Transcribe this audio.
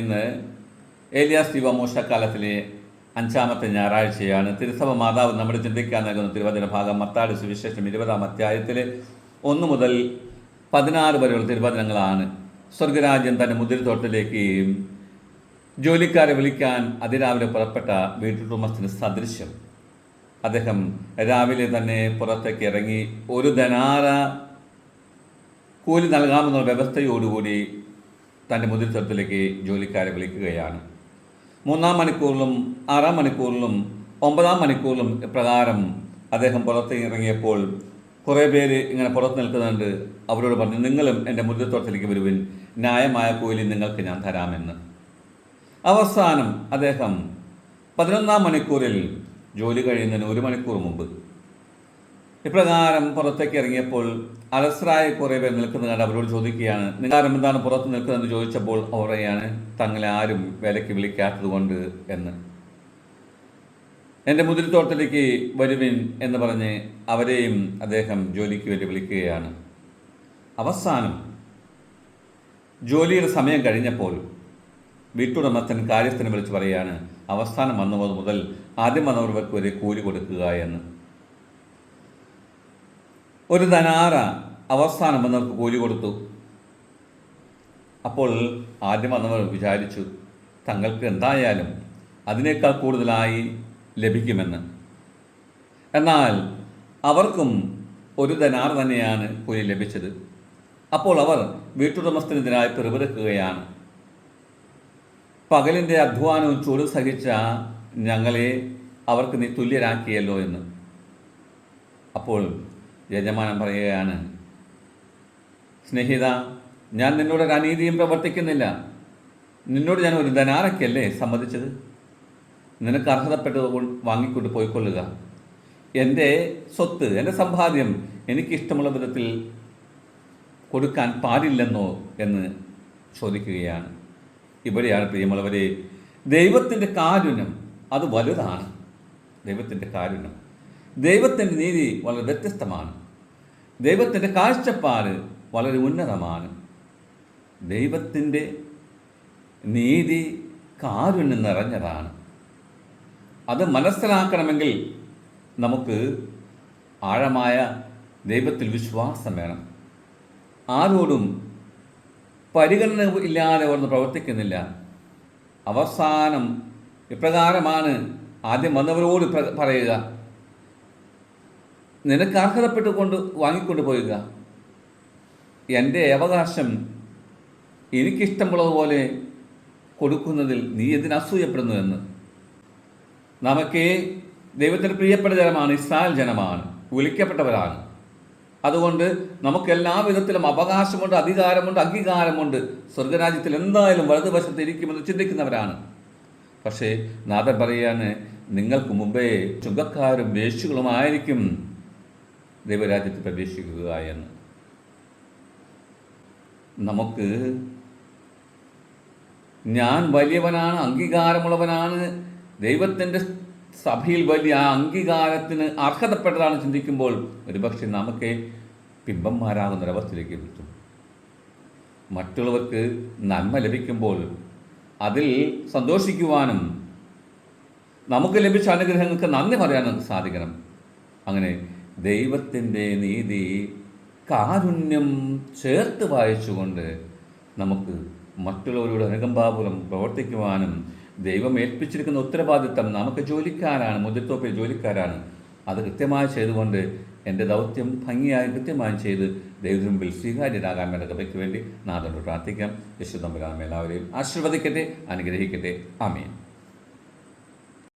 ഇന്ന് ഏലിയാസ് ദീപമോഷക്കാലത്തിലെ അഞ്ചാമത്തെ ഞായറാഴ്ചയാണ്. തിരുസഭ മാതാവ് നമ്മുടെ ചിന്തിക്കാൻ നൽകുന്ന തിരുവചന ഭാഗം മത്താട് സുവിശേഷം ഇരുപതാം അധ്യായത്തിലെ ഒന്ന് മുതൽ പതിനാറ് വരെയുള്ള തിരുവചനങ്ങളാണ്. സ്വർഗരാജ്യം തന്റെ മുതിർത്തോട്ടിലേക്ക് ജോലിക്കാരെ വിളിക്കാൻ അതിരാവിലെ പുറപ്പെട്ട വീട്ടുടമസ്ഥന് സദൃശ്യം. അദ്ദേഹം രാവിലെ തന്നെ പുറത്തേക്ക് ഇറങ്ങി ഒരു ധനാര കൂലി നൽകാമെന്നുള്ള വ്യവസ്ഥയോടുകൂടി തന്റെ മുതിർത്തരത്തിലേക്ക് ജോലിക്കാരെ വിളിക്കുകയാണ്. മൂന്നാം മണിക്കൂറിലും ആറാം മണിക്കൂറിലും ഒമ്പതാം മണിക്കൂറിലും പ്രകാരം അദ്ദേഹം പുറത്ത് ഇറങ്ങിയപ്പോൾ കുറേ പേര് ഇങ്ങനെ പുറത്ത് നിൽക്കുന്നുണ്ട്. അവരോട് പറഞ്ഞു നിങ്ങളും എന്റെ മുതിർത്തോട്ടത്തിലേക്ക് വരുവിൻ. ന്യായമായ കൂലി നിങ്ങൾക്ക് ഞാൻ തരാമെന്ന്. അവസാനം അദ്ദേഹം പതിനൊന്നാം മണിക്കൂറിൽ ജോലി കഴിയുന്നതിന് ഒരു മണിക്കൂർ മുമ്പ് ഇപ്രകാരം പുറത്തേക്ക് ഇറങ്ങിയപ്പോൾ അലസരായ കുറേ പേർ നിൽക്കുന്നത് കണ്ട് അവരോട് ചോദിക്കുകയാണ്. നിങ്ങളാരും എന്താണ്? പുറത്ത് നിൽക്കുന്നതെന്ന് ചോദിച്ചപ്പോൾ അവർ പറയാണ് തങ്ങളെ ആരും വിലയ്ക്ക് വിളിക്കാത്തത് കൊണ്ട് എന്ന്. എന്റെ മുതിരിത്തോട്ടത്തിലേക്ക് വരുവിൻ എന്ന് പറഞ്ഞ് അവരെയും അദ്ദേഹം ജോലിക്ക് വേണ്ടി വിളിക്കുകയാണ്. അവസാനം ജോലിയുടെ സമയം കഴിഞ്ഞപ്പോൾ വീട്ടുടമസ്ഥൻ കാര്യസ്ഥനെ വിളിച്ച് പറയുകയാണ് അവസാനം വന്നവർ മുതൽ ആദ്യം വന്നവർക്ക് വരെ കൂലി കൊടുക്കുക എന്ന്. ഒരു ധനാറ അവസാനം വന്നവർക്ക് കൂലി കൊടുത്തു. അപ്പോൾ ആദ്യം വന്നവർ വിചാരിച്ചു തങ്ങൾക്ക് എന്തായാലും അതിനേക്കാൾ കൂടുതലായി ലഭിക്കുമെന്ന്. എന്നാൽ അവർക്കും ഒരു ധനാർ തന്നെയാണ് കൂലി ലഭിച്ചത്. അപ്പോൾ അവർ വീട്ടുടമസ്ഥനെതിരായി പിറുപിറുക്കുകയാണ്. പകലിന്റെ അധ്വാനവും ചൂട് സഹിച്ച ഞങ്ങളെ അവർക്ക് നീ തുല്യരാക്കിയല്ലോ എന്ന്. അപ്പോൾ യജമാനൻ പറയുകയാണ് സ്നേഹിത ഞാൻ നിന്നോട് ഒരു അനീതിയും പ്രവർത്തിക്കുന്നില്ല. നിന്നോട് ഞാൻ ഒരു ധനാരക്കല്ലേ സമ്മതിച്ചത്? നിനക്ക് അർഹതപ്പെട്ടത് കൊണ്ട് വാങ്ങിക്കൊണ്ട് പോയിക്കൊള്ളുക. എന്റെ സ്വത്ത് എന്റെ സമ്പാദ്യം എനിക്കിഷ്ടമുള്ള വിധത്തിൽ കൊടുക്കാൻ പാടില്ലെന്നോ എന്ന് ചോദിക്കുകയാണ്. ഇവിടെയാണ് പ്രിയമുള്ളവരെ ദൈവത്തിന്റെ കാരുണ്യം അത് വലുതാണ്. ദൈവത്തിന്റെ കാരുണ്യം. ദൈവത്തിന്റെ നീതി വളരെ വ്യത്യസ്തമാണ്. ദൈവത്തിന്റെ കാഴ്ചപ്പാട് വളരെ ഉന്നതമാണ്. ദൈവത്തിന്റെ നീതി കാരുണ്യം നിറഞ്ഞതാണ്. അത് മനസ്സിലാക്കണമെങ്കിൽ നമുക്ക് ആഴമായ ദൈവത്തിൽ വിശ്വാസം വേണം. ആരോടും പരിഗണന ഇല്ലാതെ ഒന്ന് പ്രവർത്തിക്കുന്നില്ല. അവസാനം ഇപ്രകാരമാണ് ആദ്യം വന്നവരോട് പറയുക നിനക്ക് അർഹതപ്പെട്ടുകൊണ്ട് വാങ്ങിക്കൊണ്ട് പോയുക. എന്റെ അവകാശം എനിക്കിഷ്ടമുള്ളതുപോലെ കൊടുക്കുന്നതിൽ നീ എന്തിന് അസൂയപ്പെടുന്നു എന്ന്. നമുക്ക് ദൈവത്തിന് പ്രിയപ്പെട്ട ജനമാണ് ഇസ്രായേൽ ജനമാണ്. വിളിക്കപ്പെട്ടവരാണ്. അതുകൊണ്ട് നമുക്ക് എല്ലാ വിധത്തിലും അവകാശമുണ്ട് അധികാരമുണ്ട് അംഗീകാരമുണ്ട്. സ്വർഗരാജ്യത്തിൽ എന്തായാലും വലതുവശത്ത് ഇരിക്കുമെന്ന് ചിന്തിക്കുന്നവരാണ്. പക്ഷേ നാഥൻ പറയാണ് നിങ്ങൾക്ക് മുമ്പേ ചുങ്കക്കാരും വേശികളുമായിരിക്കും ദൈവരാജ്യത്തിൽ പ്രവേശിക്കുക എന്ന്. നമുക്ക് ഞാൻ വലിയവനാണ് അംഗീകാരമുള്ളവനാണ് ദൈവത്തിന്റെ സഭയിൽ വലിയ ആ അംഗീകാരത്തിന് അർഹതപ്പെട്ടതാണ് ചിന്തിക്കുമ്പോൾ ഒരുപക്ഷെ നമുക്ക് പിമ്പന്മാരാകുന്ന ഒരവസ്ഥയിലേക്ക് എത്തും. മറ്റുള്ളവർക്ക് നന്മ ലഭിക്കുമ്പോൾ അതിൽ സന്തോഷിക്കുവാനും നമുക്ക് ലഭിച്ച അനുഗ്രഹങ്ങൾക്ക് നന്ദി പറയാനും സാധിക്കണം. അങ്ങനെ ദൈവത്തിന്റെ നീതി കാരുണ്യം ചേർത്ത് വായിച്ചുകൊണ്ട് നമുക്ക് മറ്റുള്ളവരോട് അനുകമ്പാപൂർവം പ്രവർത്തിക്കുവാനും ദൈവം ഏൽപ്പിച്ചിരിക്കുന്ന ഉത്തരവാദിത്തം നമുക്ക് ജോലിക്കാരാണ് മുതിർത്തോപ്പിൽ ജോലിക്കാരാണ്. അത് കൃത്യമായി ചെയ്തുകൊണ്ട് എന്റെ ദൗത്യം ഭംഗിയായി കൃത്യമായി ചെയ്ത് ദൈവത്തിന് സ്വീകാര്യരാകാൻ വേണ്ട കൃപയ്ക്ക് വേണ്ടി നാഥനോട് പ്രാർത്ഥിക്കാം. എല്ലാവരെയും ആശീർവദിക്കട്ടെ അനുഗ്രഹിക്കട്ടെ. ആമീൻ.